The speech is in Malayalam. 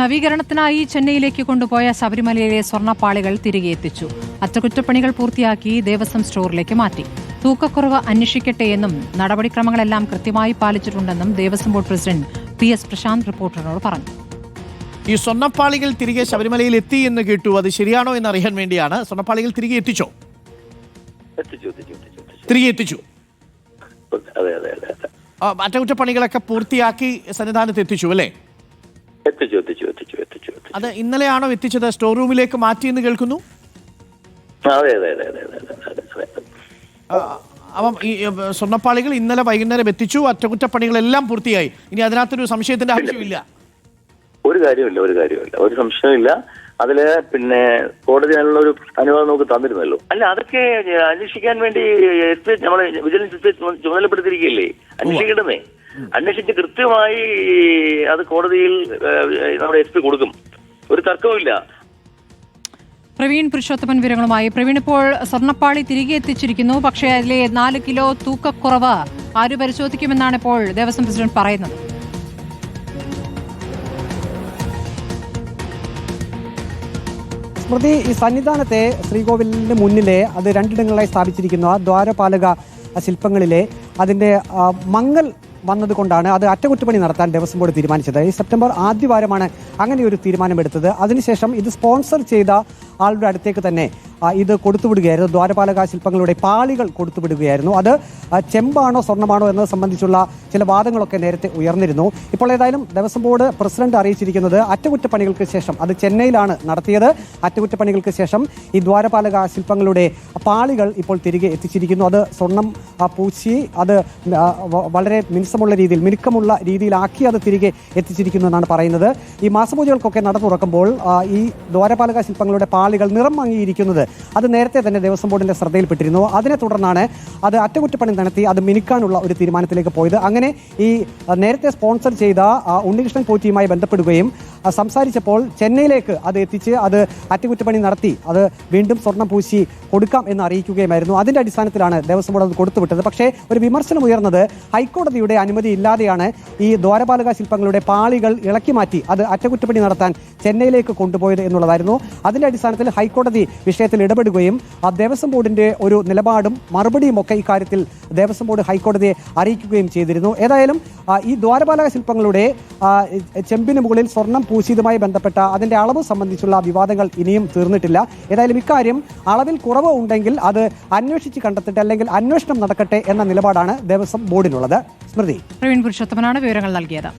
നവീകരണത്തിനായി ചെന്നൈയിലേക്ക് കൊണ്ടുപോയ ശബരിമലയിലെ സ്വർണപ്പാളികൾ തിരികെ എത്തിച്ചു. അറ്റകുറ്റപ്പണികൾ പൂർത്തിയാക്കി ദേവസ്വം സ്റ്റോറിലേക്ക് മാറ്റി. തൂക്കക്കുറവ് അന്വേഷിക്കട്ടെ എന്നും നടപടിക്രമങ്ങളെല്ലാം കൃത്യമായി പാലിച്ചിട്ടുണ്ടെന്നും Devaswom board president P S Prashanth റിപ്പോർട്ടറിനോട് പറഞ്ഞു. ഈ സ്വർണപ്പാളികൾ തിരികെ ശബരിമലയിൽ എത്തി എന്ന് കേട്ടു. അത് ശരിയാണോ എന്ന് അറിയാൻ വേണ്ടിയാണ് സ്വർണപ്പാളികൾ തിരികെ എത്തിച്ചോ? തിരികെ എത്തിച്ചു? അതെ അതെ അതെ അതെ. അറ്റകുറ്റപ്പണികളൊക്കെ പൂർത്തിയാക്കി സന്നിധാനത്ത് എത്തിച്ചു അല്ലേ? അത് ഇന്നലെയാണോ എത്തിച്ചത്? സ്റ്റോർ റൂമിലേക്ക് മാറ്റി എന്ന് കേൾക്കുന്നു. അതെ അതെ അതെ അതെ അപ്പം ഈ സ്വർണപ്പാളികൾ ഇന്നലെ വൈകുന്നേരം എത്തിച്ചു. അറ്റകുറ്റപ്പണികളെല്ലാം പൂർത്തിയായി. ഇനി അതിനകത്തൊരു സംശയത്തിന്റെ ആവശ്യമില്ല. ഒരു കാര്യമില്ല ഒരു കാര്യമില്ല. ഒരു സംശയമില്ല. അതിൽ പിന്നെ കോടതി ഒരു അനുവാദം നമുക്ക് തന്നിരുന്നല്ലോ. അല്ല അതൊക്കെ അന്വേഷിക്കാൻ വേണ്ടി നമ്മളെ നമ്മൾ വിജിലൻസ് എസ് ചുമതലപ്പെടുത്തിയിരിക്കുകയല്ലേ? അന്വേഷിക്കണമേ അന്വേഷിച്ച് കൃത്യമായി അത് കോടതിയിൽ നമ്മുടെ എസ് പി കൊടുക്കും. ഒരു തർക്കവുമില്ല. പ്രവീൺ പുരുഷോത്തമൻ വിവരങ്ങളുമായി. പ്രവീൺ ഇപ്പോൾ സ്വർണപ്പാളി തിരികെ എത്തിച്ചിരിക്കുന്നു. പക്ഷേ അതിലെ നാല് കിലോ തൂക്കക്കുറവ് ആര് പരിശോധിക്കുമെന്നാണ് ഇപ്പോൾ ദേവസ്വം പ്രസിഡന്റ് പറയുന്നത്. സ്മൃതി ഈ സന്നിധാനത്തെ ശ്രീകോവിലിന് മുന്നിലെ അത് രണ്ടിടങ്ങളിലായി സ്ഥാപിച്ചിരിക്കുന്ന. ആ ദ്വാരപാലക ശില്പങ്ങളിലെ അതിന്റെ മങ്ങൽ വന്നതുകൊണ്ടാണ് അത് അറ്റകുറ്റപ്പണി നടത്താൻ ദേവസ്വം ബോർഡ് തീരുമാനിച്ചത്. ഈ സെപ്റ്റംബർ ആദ്യവാരമാണ് അങ്ങനെ ഒരു തീരുമാനമെടുത്തത്. അതിനുശേഷം ഇത് സ്പോൺസർ ചെയ്ത ആളുടെ അടുത്തേക്ക് തന്നെ ഇത് കൊടുത്തുവിടുകയായിരുന്നു. ദ്വാരപാലക ശില്പങ്ങളുടെ പാളികൾ കൊടുത്തുവിടുകയായിരുന്നു. അത് ചെമ്പാണോ സ്വർണമാണോ എന്നത് സംബന്ധിച്ചുള്ള ചില വാദങ്ങളൊക്കെ നേരത്തെ ഉയർന്നിരുന്നു. ഇപ്പോൾ ഏതായാലും ദേവസ്വം ബോർഡ് പ്രസിഡന്റ് അറിയിച്ചിരിക്കുന്നത് അറ്റകുറ്റപ്പണികൾക്ക് ശേഷം. അത് ചെന്നൈയിലാണ് നടത്തിയത്. അറ്റകുറ്റപ്പണികൾക്ക് ശേഷം ഈ ദ്വാരപാലക ശില്പങ്ങളുടെ പാളികൾ ഇപ്പോൾ തിരികെ എത്തിച്ചിരിക്കുന്നു. അത് സ്വർണം പൂശി അത് വളരെ മിനുസമുള്ള രീതിയിൽ മിനുക്കമുള്ള രീതിയിലാക്കി അത് തിരികെ എത്തിച്ചിരിക്കുന്നു എന്നാണ് പറയുന്നത്. ഈ മാസപൂജകൾക്കൊക്കെ നട തുറക്കുമ്പോൾ ഈ ദ്വാരപാലക ശില്പങ്ങളുടെ പാളികൾ നിറം മങ്ങിയിരിക്കുന്നത് അത് നേരത്തെ തന്നെ ദേവസ്വം ബോർഡിന്റെ ശ്രദ്ധയിൽപ്പെട്ടിരുന്നു. അതിനെ തുടർന്നാണ് അത് അറ്റകുറ്റപ്പണി നടത്തി അത് മിനുക്കാനുള്ള ഒരു തീരുമാനത്തിലേക്ക് പോയത്. അങ്ങനെ ഈ നേരത്തെ സ്പോൺസർ ചെയ്ത ഉണ്ണികൃഷ്ണൻ പോറ്റിയുമായി ബന്ധപ്പെടുകയും സംസാരിച്ചപ്പോൾ ചെന്നൈയിലേക്ക് അത് എത്തിച്ച് അത് അറ്റകുറ്റപ്പണി നടത്തി അത് വീണ്ടും സ്വർണം പൂശി കൊടുക്കാം എന്ന് അറിയിക്കുകയുമായിരുന്നു. അതിന്റെ അടിസ്ഥാനത്തിലാണ് ദേവസ്വം ബോർഡ് അത് കൊടുത്തുവിട്ടത്. പക്ഷേ ഒരു വിമർശനം ഉയർന്നത് ഹൈക്കോടതിയുടെ അനുമതി ഇല്ലാതെയാണ് ഈ ദ്വാരപാലക ശില്പങ്ങളുടെ പാളികൾ ഇളക്കി മാറ്റി അത് അറ്റകുറ്റപ്പണി നടത്താൻ ചെന്നൈയിലേക്ക് കൊണ്ടുപോയത് എന്നുള്ളതായിരുന്നു. അതിന്റെ അടിസ്ഥാനത്തിൽ ഹൈക്കോടതി വിഷയത്തിൽ ഇടപെടുകയും ആ ദേവസ്വം ബോർഡിന്റെ ഒരു നിലപാടും മറുപടിയും ഒക്കെ ഇക്കാര്യത്തിൽ ദേവസ്വം ബോർഡ് ഹൈക്കോടതിയെ അറിയിക്കുകയും ചെയ്തിരുന്നു. ഏതായാലും ഈ ദ്വാരപാലക ശില്പങ്ങളുടെ ചെമ്പിന് മുകളിൽ സ്വർണം പൂശിയതുമായി ബന്ധപ്പെട്ട അതിന്റെ അളവ് സംബന്ധിച്ചുള്ള വിവാദങ്ങൾ ഇനിയും തീർന്നിട്ടില്ല. ഏതായാലും ഇക്കാര്യം അളവിൽ കുറവ് ഉണ്ടെങ്കിൽ അത് അന്വേഷിച്ച് കണ്ടെത്തട്ടെ അല്ലെങ്കിൽ അന്വേഷണം നടക്കട്ടെ എന്ന നിലപാടാണ് ദേവസ്വം ബോർഡിനുള്ളത്. സ്മൃതി. പ്രവീൺ പുരുഷോത്തമനാണ് വിവരങ്ങൾ നൽകിയത്.